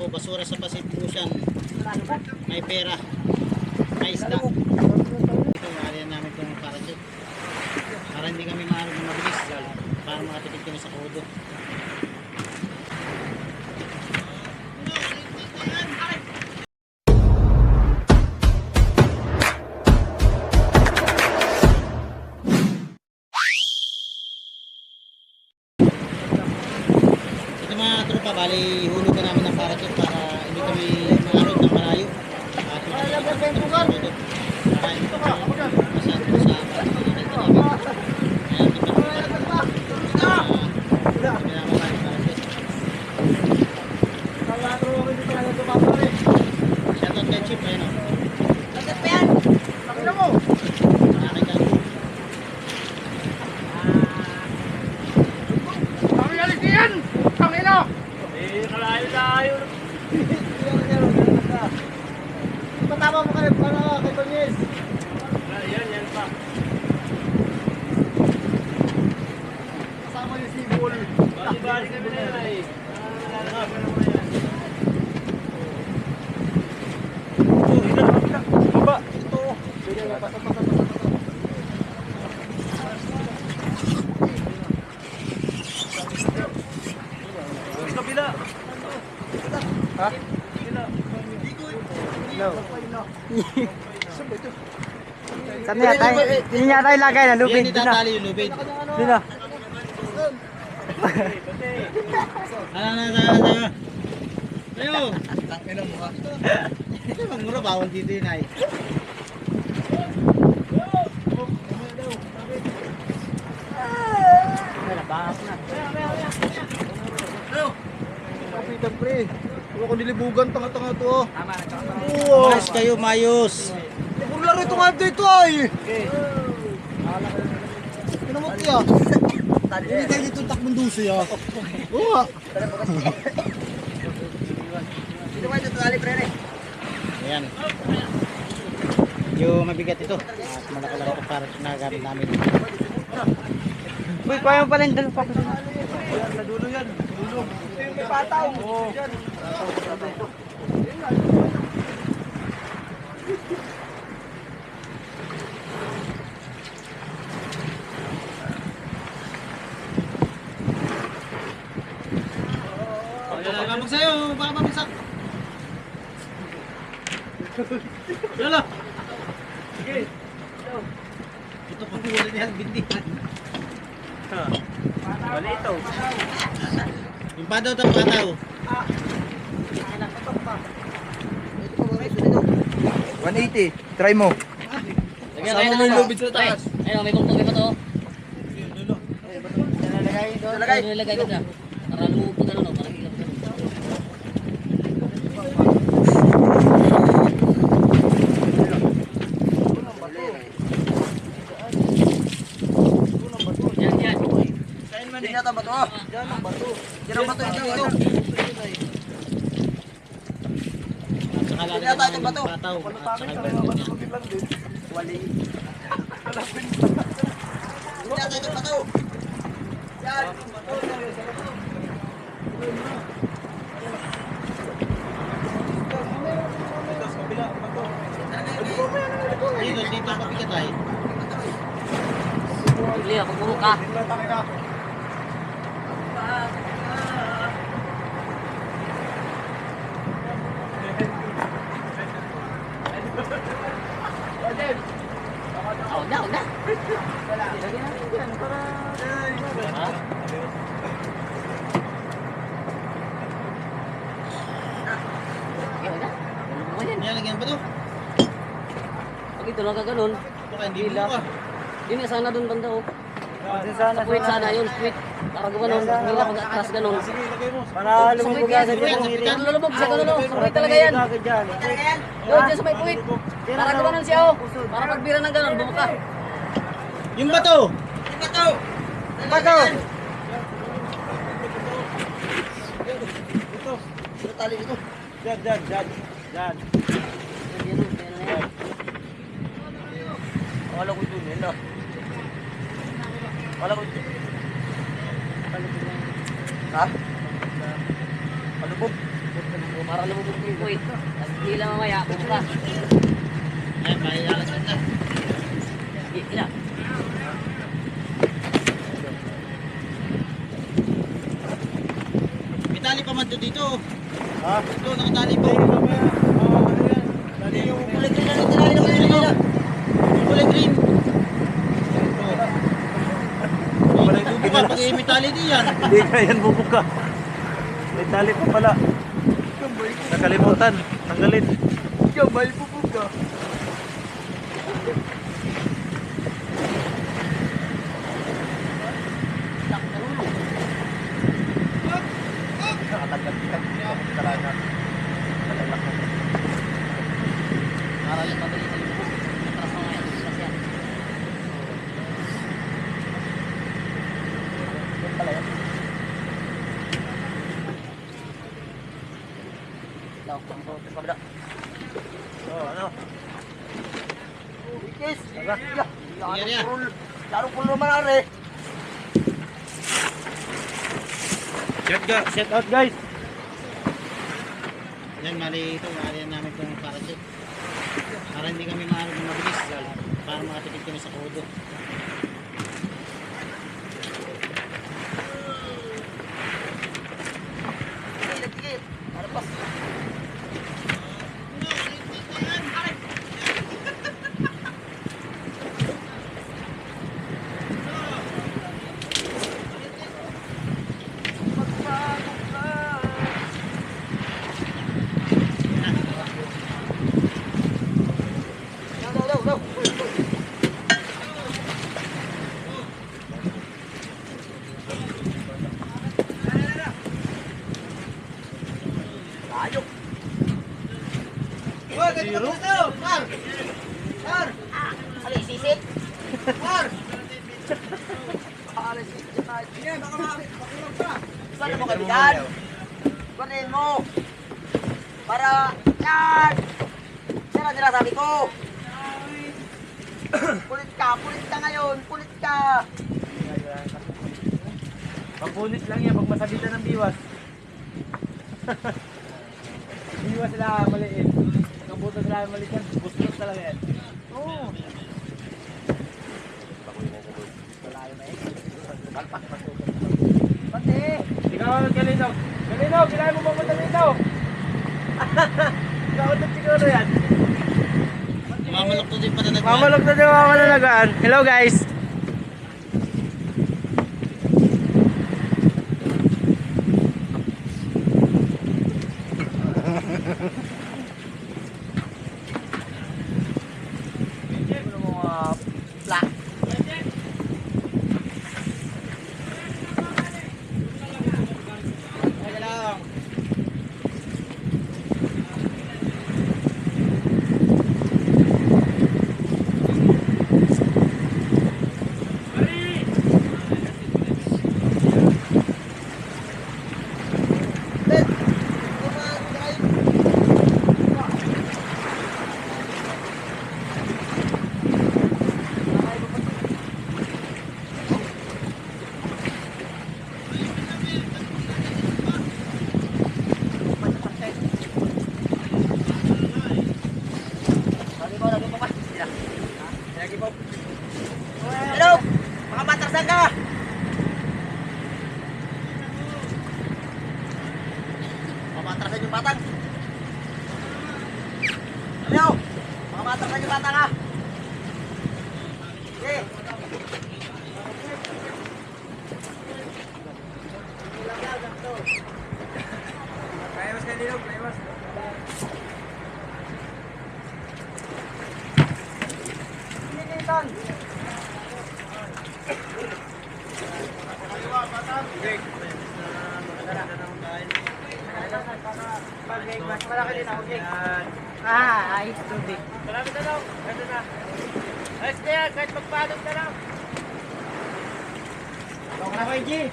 po, basura sa Pacific Ocean. May pera. May isda. Ito, mahalin namin itong parachute. Para hindi kami mahalin na mabilis. Para makatipid kami sa kodo. Mga tropa, bali hulog na namin ng parachute para hindi kami malarot ng malayo. At makatipid sa kodo. Para hindi sa nakikita namin. O. Malaki ka. Kami alis yan! Tangina! Patama mo kayo para kay Tonyes. Kasama yung sibol. Baba. Ito. Sige, basta, basta, basta, basta. Ha? Saan niya tayo? Hindi niya tayo lagay na Yan lubid. Na. itatali yung lubid. Doon na. Ano na na na. Ayo. Ito bang mura bawal dito yun ay. Kapitan pre. Huwag ko nilibugan, tanga-tanga to. oh. Mayos kayo, mayos. Puro laro itong ano ito ay. Kinamot niya. Hindi tayo dito takbong dusi ah. Oo nga. Ayan. Yung mabigat ito. At malaki-laki ito para nagamit namin. Uy, kaya mo pala yung dalawa pa. Sa dulo yan. Dulo. Ito yung may pataw. Oo. Baka magsayo, baka mabagsak. Lala. Sige. Ito pa huli niya ang bintihan. Wala ito. Yung padaw ito, pataw. 180. Try mo. Kasama mo yung lubid sa taas. Ayun, may bungtong pa to. Nalagay. Nalagay ko na. Para lumupog ano, no? Para ilang Yan, yan. Hindi na ito bato. Yan ang bato. Yan ang bato. At saka lalo Hindi na tayo naman bato. yung pataw. At saka yung belt niya. Wali. Hindi na tayo bato. Yan. Dito, dito ang mabigat ay. Bili ako, puro ka. Oh, na, na. Yan na. Ano yan? Nilagyan ba ito? Pag ito lang kaganon, Baka hindi mo ka. yun nga sana doon banda oh. Sana, Quit sana yun, quit. Para gumanon, hindi na pag-atras ganon. Para lumubog ka sa dyan. Ano lulubog siya ganon. Sa talaga yan. dyan. Yun, dyan sa may puwit. Para gumanon siya oh. Para pagbira ng ganon, bumuka. Yung bato! Bato! Ito tali ito. Dyan, dyan, dyan. Dyan. Yan, yan, yan, yan. Wala ko dun, yun na. Wala ko dun. Ha? Palubog. Para lumubog yung puwit. Tapos hila mamaya, bubukas. Ayan, may alaskan na. Hila. May tali pa man to dito. Ha? Ito, nakatali pa. Ay. Ah, ano? Dali yung... Kulay green yung hila. Kulay green. Kulay green ka, pag may tali di yan. Hindi ka yan bubuka. May tali pa pala. Nakalimutan. Tanggalin. Gabay bubuka. Para yung mabilis yung lubog. Atras mga yan, atras yan. Yan pala yan. Puto sa kabila. Oh, ano? Ikis! Tara. Yan, yan. Laro pulo naman. Shout, shout out guys. Yan, mali ito. Mali yan namin itong parachute. Para hindi kami maano ng mabilis. Para makatipid kami sa kodo. Sige, sige. Para pas. Daw, daw, daw, daw. Ayok. Zero. Ano yung sisig? Mar! Ano yung sisig? Saan mo kabigan? Kunin mo! Para... Yan! Yan ang sinasabi ko! Kulit ka! Kulit ka ngayon! Kulit ka! Pagpunit lang yan, pag masabitan ng biwas. biwas lang, maliit. Pag butas lang, maliit yan. Bustos talaga yan. Oo. Pati! Ikaw ang Galinaw. Galinaw, kailangan mo mapunta dito. Ang siguro yan. Mamalok to din pa na nagwan. Mamalog na din mamalalagaan. Hello guys. Ano mo mga black? Lagi po, lagi po pa. Sila. Lagi po. Hello! Mga matrasan ka! Mga matrasan yung batang. Hello! Mga matrasan yung batang ha! Sige! Kaiwas Galinaw, kaiwas. Sinikitan! Mas malaki din ako, Jake. Ah, ayos tubig. Marami na lang. Ito na. Ayos na kahit magpalog na lang. Huwag na kay.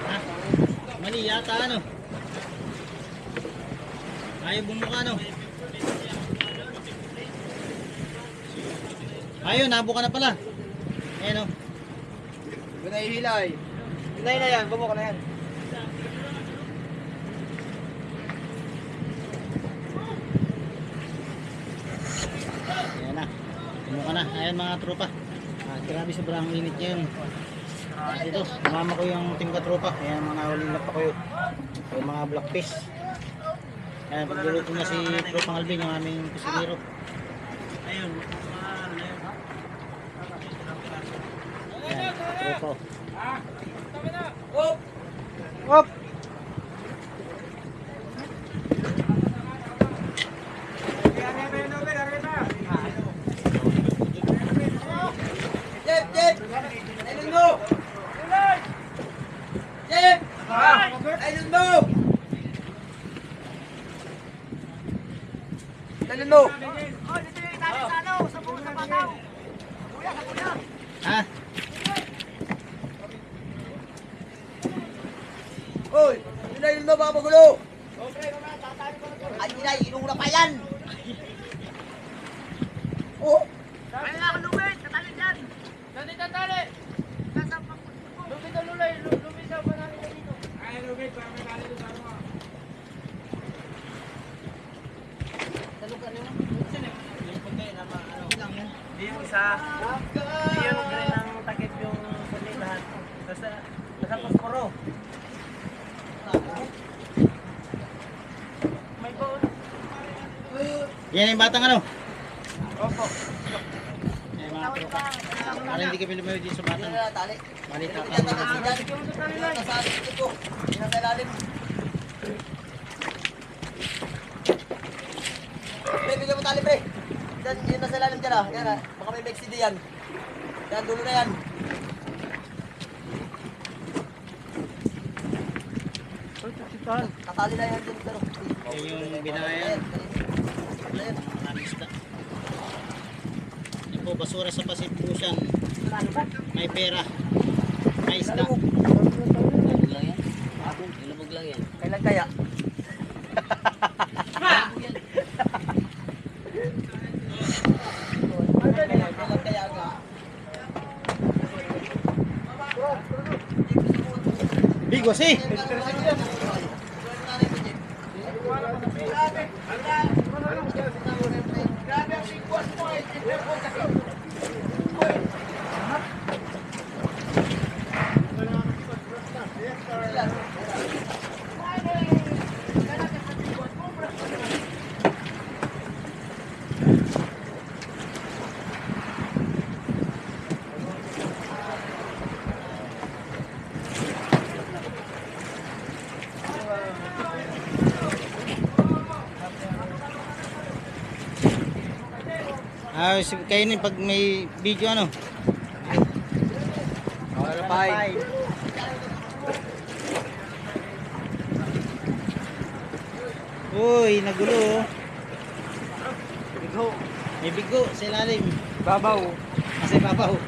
Ha? Mali yata ano. Ayaw bumuka ano. Ayun, nabuka na pala. Ayan o. Pinahihilay. Hinay na yan, bumuka na yan. Ayan na. Tumuka na. Ayan mga tropa. Ah, grabe sobrang init ngayon. Ah, dito, mama ko yung team katropa. Ayan mga ulilap pa ko yun. Yung mga black fish. Ayan, pagluluto na si Tropang Alvin, yung aming kusinero. Ayun. Ayan, tropa. Oh! Op! Jeff, Jeff! Ayun mo! Jeff! Ayun mo! Ayun mo! Ha? Hoy! Yun na yun mo, baka magulo! Ay, inay, inuna pa yan! Oh! Hindi yung isa. Hindi yung green ang takip yung puti lahat. Basta, basta pasporo. May bone. Yan yung batang ano? Opo. Ayan mga tropa. Para hindi kami lumayo dito sa batang. Malita nalalim. Pre, bigyan mo tali, pre. Yan, yun nasa ilalim dyan ah. Yan ah. Baka may Mexi yan. Yan, dulo na yan. Katali na yan dyan. Pero, Yan yung binayan. Ayan. Maraming isda. Yan po, basura sa Pacific Ocean. May pera. May isda. Kailan kaya? Kailan kaya? Bigos eh! Ah, si- Thank you. Kayo ni pag may video ano? Ano pa? Uy, nagulo oh. Bigo. May bigo sa ilalim. Babaw. Kasi babaw.